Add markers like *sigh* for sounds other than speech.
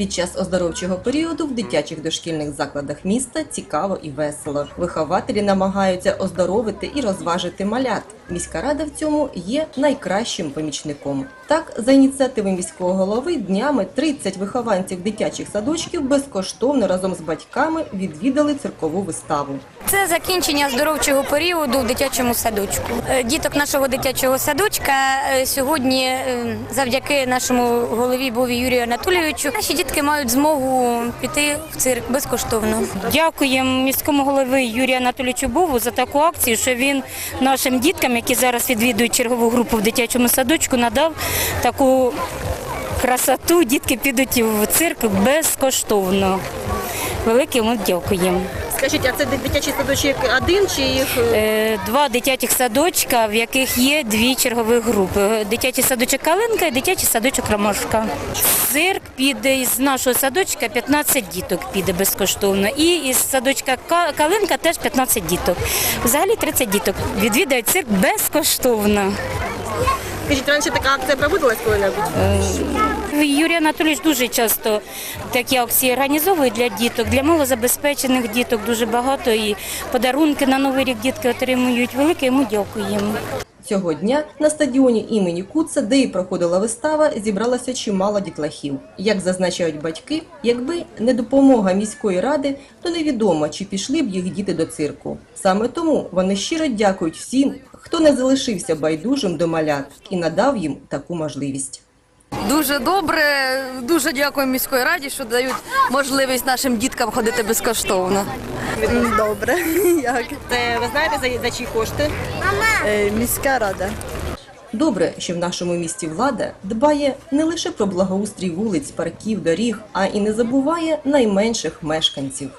Під час оздоровчого періоду в дитячих дошкільних закладах міста цікаво і весело. Вихователі намагаються оздоровити і розважити малят. Міська рада в цьому є найкращим помічником. Так, за ініціативи міського голови днями 30 вихованців дитячих садочків безкоштовно разом з батьками відвідали циркову виставу. Це закінчення оздоровчого періоду в дитячому садочку. Е, Діток нашого дитячого садочка е, сьогодні, е, завдяки нашому голові Бові Юрію Анатолійовичу, наші дітки мають змогу піти в цирк безкоштовно. Дякуємо міському голові Юрію Анатолійовичу Бову за таку акцію, що він нашим діткам, які зараз відвідують чергову групу в дитячому садочку, надав таку красоту. Дітки підуть в цирк безкоштовно. Велике йому дякуємо. Скажіть, а це дитячий садочок один чи їх Е, Два дитячих садочка, в яких є дві чергові групи: дитячий садочок Калинка і дитячий садочок Ромашка. Цирк піде із нашого садочка 15 діток піде безкоштовно. І із садочка Ка- Калинка теж 15 діток. Взагалі 30 діток відвідають цирк безкоштовно. Скажіть, раніше така акція проводилась коли-небудь? Юрій Анатолійович дуже часто такі акції організовує для діток, для малозабезпечених діток дуже багато. І подарунки на новий рік дітки отримують. Велике йому дякуємо. Цього дня на стадіоні імені Куца, де і проходила вистава, зібралося чимало дітлахів. Як зазначають батьки, якби не допомога міської ради, то невідомо, чи пішли б їх діти до цирку. Саме тому вони щиро дякують всім, хто не залишився байдужим до малят і надав їм таку можливість. Дуже добре, дуже дякую міської раді, що дають можливість нашим діткам ходити безкоштовно. Добре, *laughs* як Це ви знаєте за, за чиї кошти? Е, міська рада. Добре, що в нашому місті влада дбає не лише про благоустрій вулиць, парків, доріг, а і не забуває найменших мешканців.